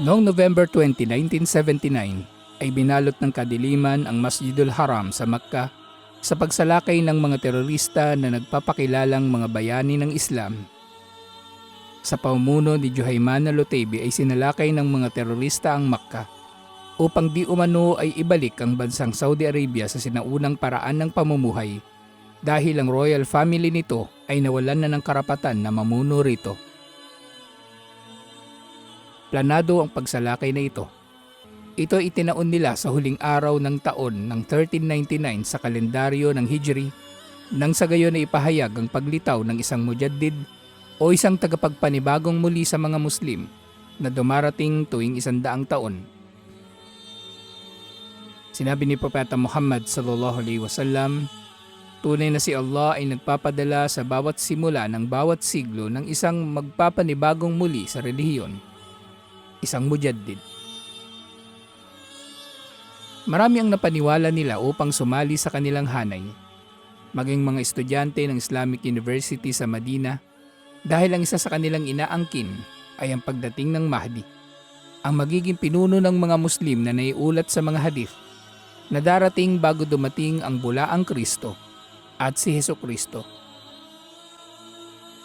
Noong November 20, 1979, ay binalot ng kadiliman ang Masjidul Haram sa Makkah sa pagsalakay ng mga terorista na nagpapakilalang mga bayani ng Islam. Sa pamumuno ni Juhayman al-Lutaybi ay sinalakay ng mga terorista ang Makkah upang di umano ay ibalik ang bansang Saudi Arabia sa sinaunang paraan ng pamumuhay dahil ang royal family nito ay nawalan na ng karapatan na mamuno rito. Planado ang pagsalakay na ito. Ito itinaon nila sa huling araw ng taon ng 1399 sa kalendaryo ng Hijri nang sa gayon ay ipahayag ang paglitaw ng isang mujaddid o isang tagapagpanibagong muli sa mga Muslim na dumarating tuwing isandaang taon. Sinabi ni Propeta Muhammad sallallahu alaihi wasallam, tunay na si Allah ay nagpapadala sa bawat simula ng bawat siglo ng isang magpapanibagong muli sa relihiyon, isang mujaddid. Marami ang napaniwala nila upang sumali sa kanilang hanay, maging mga estudyante ng Islamic University sa Madina dahil ang isa sa kanilang inaangkin ay ang pagdating ng Mahdi, ang magiging pinuno ng mga Muslim na naiulat sa mga hadith na darating bago dumating ang bulaang Kristo at si Heso Kristo.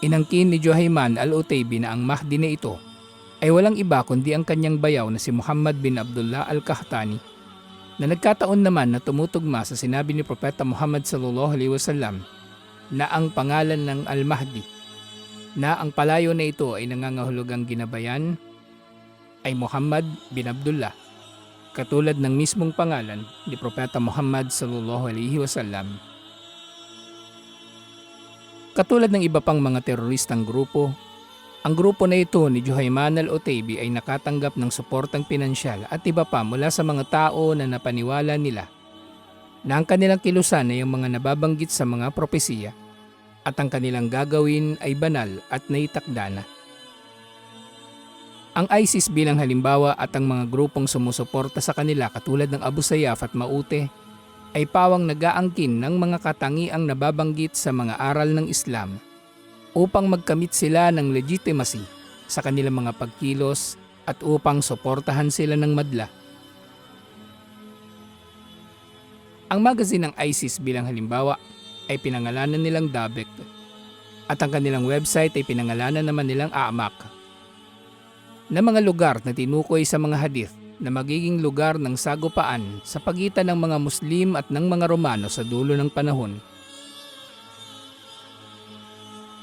Inangkin ni Johaiman al-Utaybi na ang Mahdi na ito ay walang iba kundi ang kanyang bayaw na si Muhammad bin Abdullah al-Kahtani na nagkataon naman na tumutugma sa sinabi ni Propeta Muhammad sallallahu alaihi wasallam na ang pangalan ng Al-Mahdi na ang palayo na ito ay nangangahulugang ginabayan ay Muhammad bin Abdullah katulad ng mismong pangalan ni Propeta Muhammad sallallahu alaihi wasallam. Katulad ng iba pang mga teroristang grupo, ang grupo na ito ni Juhayman al-Otaybi ay nakatanggap ng suportang pinansyal at iba pa mula sa mga tao na napaniwala nila na ang kanilang kilusan ay ang mga nababanggit sa mga propesiya at ang kanilang gagawin ay banal at naitakda na. Ang ISIS bilang halimbawa at ang mga grupong sumusuporta sa kanila katulad ng Abu Sayyaf at Maute ay pawang nagaangkin ng mga katangiang nababanggit sa mga aral ng Islam upang magkamit sila ng legitimacy sa kanilang mga pagkilos at upang suportahan sila ng madla. Ang magazine ng ISIS bilang halimbawa ay pinangalanan nilang Dabek at ang kanilang website ay pinangalanan naman nilang Amak na mga lugar na tinukoy sa mga hadith na magiging lugar ng sagupaan sa pagitan ng mga Muslim at ng mga Romano sa dulo ng panahon.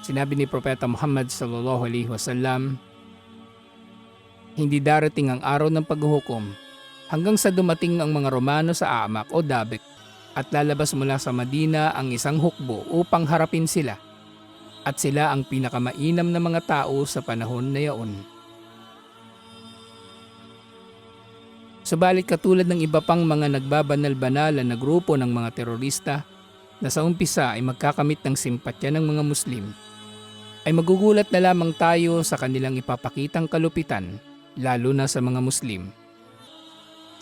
Sinabi ni Propeta Muhammad sallallahu alaihi wasallam, hindi darating ang araw ng paghuhukom hanggang sa dumating ang mga Romano sa Amak o Dabek at lalabas mula sa Madina ang isang hukbo upang harapin sila at sila ang pinakamainam na mga tao sa panahon na yaon. Subalit katulad ng iba pang mga nagbabanal-banalan na grupo ng mga terorista na sa umpisa ay magkakamit ng simpatya ng mga Muslim, ay magugulat na lamang tayo sa kanilang ipapakitang kalupitan, lalo na sa mga Muslim.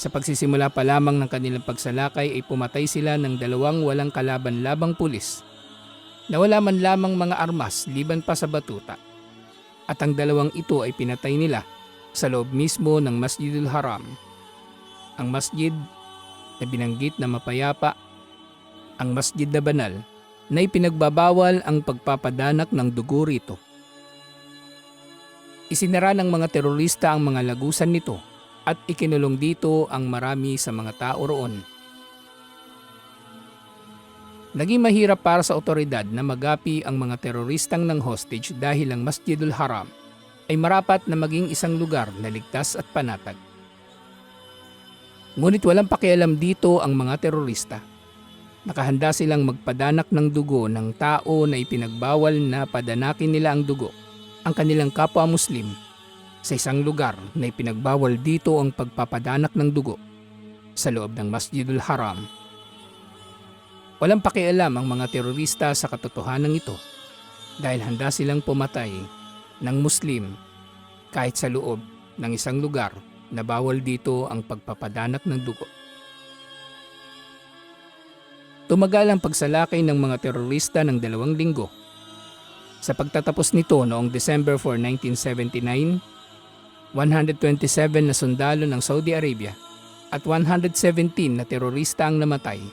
Sa pagsisimula pa lamang ng kanilang pagsalakay ay pumatay sila ng dalawang walang kalaban-labang pulis na wala man lamang mga armas liban pa sa batuta. At ang dalawang ito ay pinatay nila sa loob mismo ng Masjidul Haram ang masjid na binanggit na mapayapa, ang masjid na banal na ipinagbabawal ang pagpapadanak ng dugo rito. Isinara ng mga terorista ang mga lagusan nito at ikinulong dito ang marami sa mga tao roon. Naging mahirap para sa otoridad na magapi ang mga teroristang ng hostage dahil ang Masjidul Haram ay marapat na maging isang lugar na ligtas at panatag. Ngunit walang pakialam dito ang mga terorista. Nakahanda silang magpadanak ng dugo ng tao na ipinagbawal na padanakin nila ang dugo, ang kanilang kapwa Muslim, sa isang lugar na ipinagbawal dito ang pagpapadanak ng dugo, sa loob ng Masjidul Haram. Walang pakialam ang mga terorista sa katotohanan ito dahil handa silang pumatay ng Muslim kahit sa loob ng isang lugar na bawal dito ang pagpapadanak ng dugo. Tumagal ang pagsalakay ng mga terorista ng dalawang linggo. Sa pagtatapos nito noong December 4, 1979, 127 na sundalo ng Saudi Arabia at 117 na terorista ang namatay.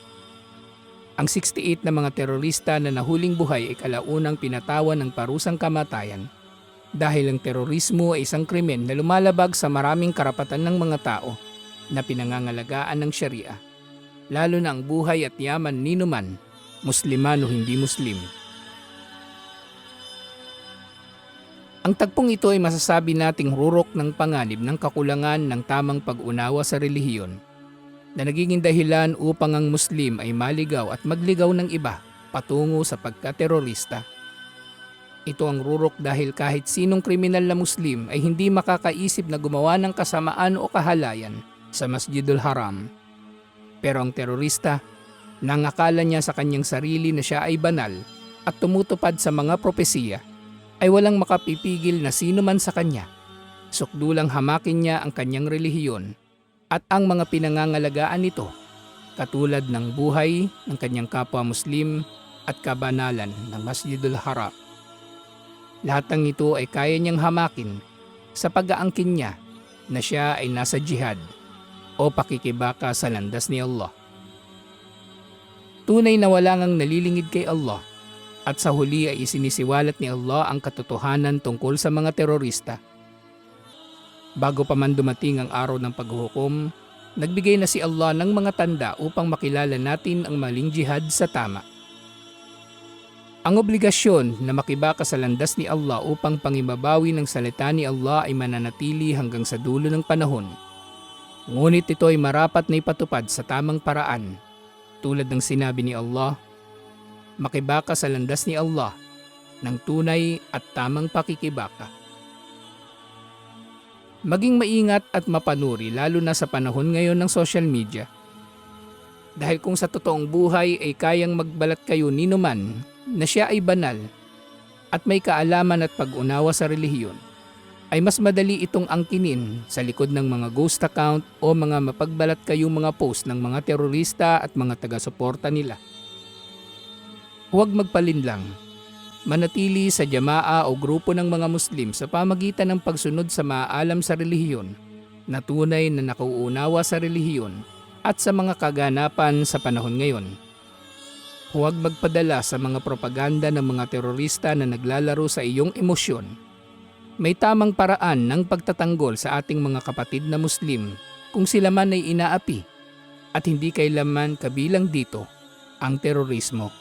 Ang 68 na mga terorista na nahuling buhay ay kalaunang pinatawan ng parusang kamatayan dahil ang terorismo ay isang krimen na lumalabag sa maraming karapatan ng mga tao na pinangangalagaan ng Sharia, lalo na ang buhay at yaman ni numan, musliman o hindi muslim. Ang tagpong ito ay masasabi nating rurok ng panganib ng kakulangan ng tamang pag-unawa sa relihiyon na nagiging dahilan upang ang Muslim ay maligaw at magligaw ng iba patungo sa pagkaterorista. Ito ang rurok dahil kahit sinong kriminal na Muslim ay hindi makakaisip na gumawa ng kasamaan o kahalayan sa Masjidul Haram. Pero ang terorista, nangakala niya sa kanyang sarili na siya ay banal at tumutupad sa mga propesiya, ay walang makapipigil na sino man sa kanya. Sukdulang hamakin niya ang kanyang relihiyon at ang mga pinangangalagaan nito, katulad ng buhay ng kanyang kapwa Muslim at kabanalan ng Masjidul Haram. Lahat ng ito ay kaya niyang hamakin sa pag-aangkin niya na siya ay nasa jihad o pakikibaka sa landas ni Allah. Tunay na wala ngang nalilingid kay Allah at sa huli ay isinisiwalat ni Allah ang katotohanan tungkol sa mga terorista. Bago pa man dumating ang araw ng paghuhukom, nagbigay na si Allah ng mga tanda upang makilala natin ang maling jihad sa tama. Ang obligasyon na makibaka sa landas ni Allah upang pangibabawi ng salita ni Allah ay mananatili hanggang sa dulo ng panahon. Ngunit ito ay marapat na ipatupad sa tamang paraan. Tulad ng sinabi ni Allah, makibaka sa landas ni Allah ng tunay at tamang pakikibaka. Maging maingat at mapanuri lalo na sa panahon ngayon ng social media. Dahil kung sa totoong buhay ay kayang magbalat kayo ni numan na siya ay banal at may kaalaman at pag-unawa sa relihiyon, ay mas madali itong angkinin sa likod ng mga ghost account o mga mapagbalat kayong mga post ng mga terorista at mga taga-suporta nila. Huwag magpalinlang. Manatili sa jamaa o grupo ng mga Muslim sa pamagitan ng pagsunod sa maalam sa relihiyon na tunay na nakauunawa sa relihiyon at sa mga kaganapan sa panahon ngayon. Huwag magpadala sa mga propaganda ng mga terorista na naglalaro sa iyong emosyon. May tamang paraan ng pagtatanggol sa ating mga kapatid na Muslim kung sila man ay inaapi at hindi kailanman kabilang dito ang terorismo.